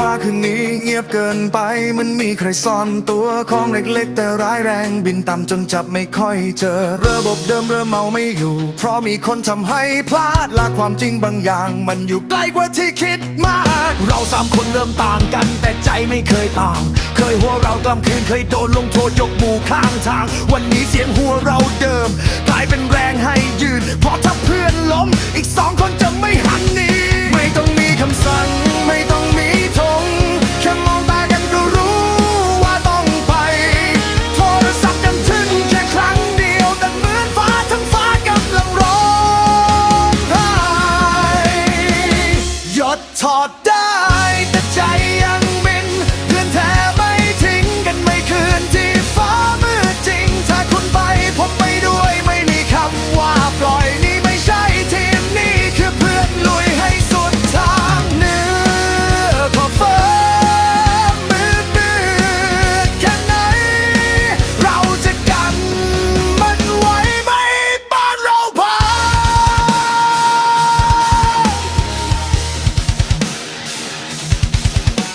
ฟ้าคืนนี้เงียบเกินไป มันมีใครซ่อนตัวของเล็กๆ แต่ร้ายแรงบินต่ำจนจับไม่ค่อยเจอ ระบบเดิมเริ่มเมาไม่อยู่ เพราะมีคนทำให้พลาดละความจริงบางอย่าง มันอยู่ไกลกว่าที่คิดมาก เราสามคนเริ่มต่างกัน แต่ใจไม่เคยต่าง เคยหัวเรากลำคืนเคยโดนลงโทษยกหมู่ข้างทาง วันนี้เสียงหัวเราเดิม กลายเป็นแรงให้ยืนเพราะถ้าเพื่อนล้ม อีกสองคนจะไม่หันหนีไม่ต้องมีคำสั่งไม่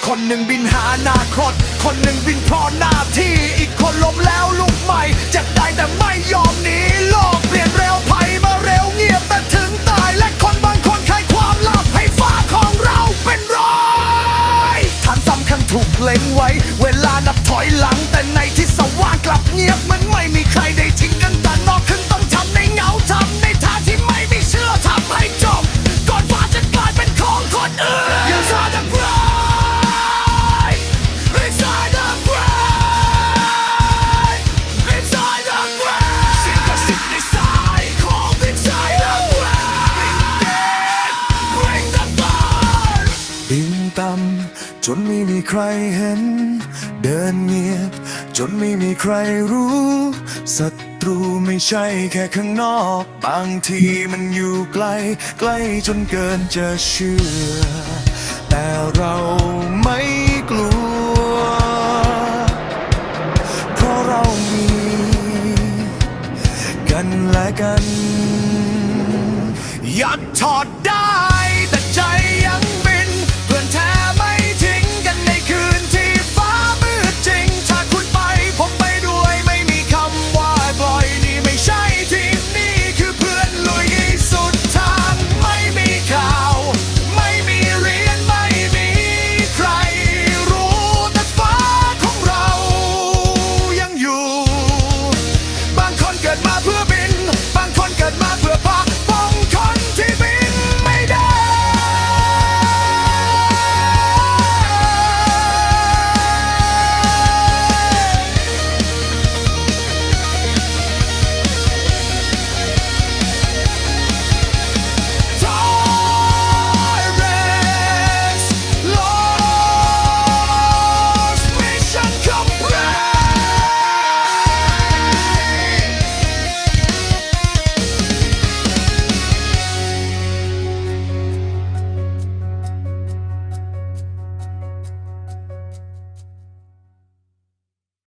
คนหนึ่งบินหาอนาคต คนหนึ่งบินเพราะหน้าที่ อีกคนล้มแล้วลุกใหม่เจ็บได้แต่ไม่ยอมหนีโลกเปลี่ยนเร็วภัยมาเร็วเงียบแต่ถึงตาย และคนบางคนใครความลับให้ฟ้าของเราเป็นร้อยฐานสำคัญถูกเล็งไว้ เวลานับถอยหลังแต่ในที่สว่างกลับเงียบเหมันไม่มีใครได้ทิ้ง จนไม่มีใครเห็น เดินเงียบ จนไม่มีใครรู้ศัตรูไม่ใช่แค่ข้างนอก บางทีมันอยู่ไกล ใกล้จนเกินจะเชื่อ แต่เราไม่กลัว เพราะเรามี กันและกันยัดถอด